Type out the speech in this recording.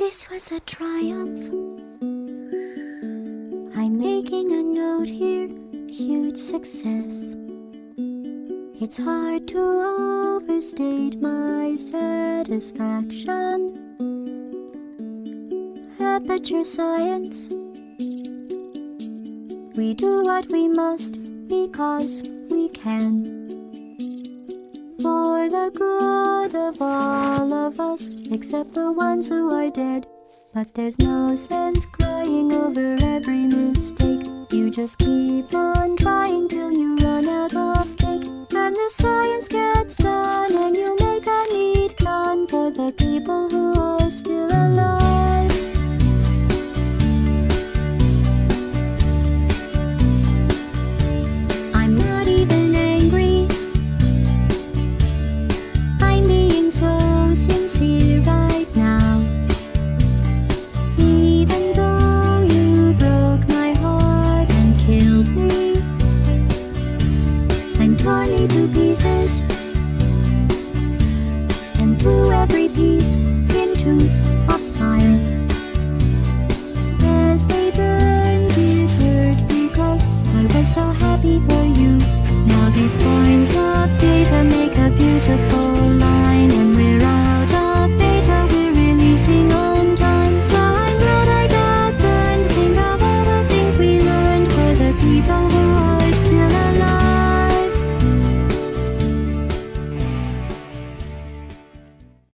This was a triumph. I'm making a note here, huge success. It's hard to overstate my satisfaction. Aperture science. We do what we must because we can. For the good of all of us, except the ones who are dead. But there's no sense crying over every mistake. You just keep on trying till you run out of cake. And the science gets done, and you make a neat gun for the people who me to pieces and threw every piece into a fire. As they burned, it hurt because I was so happy for you. Now these points of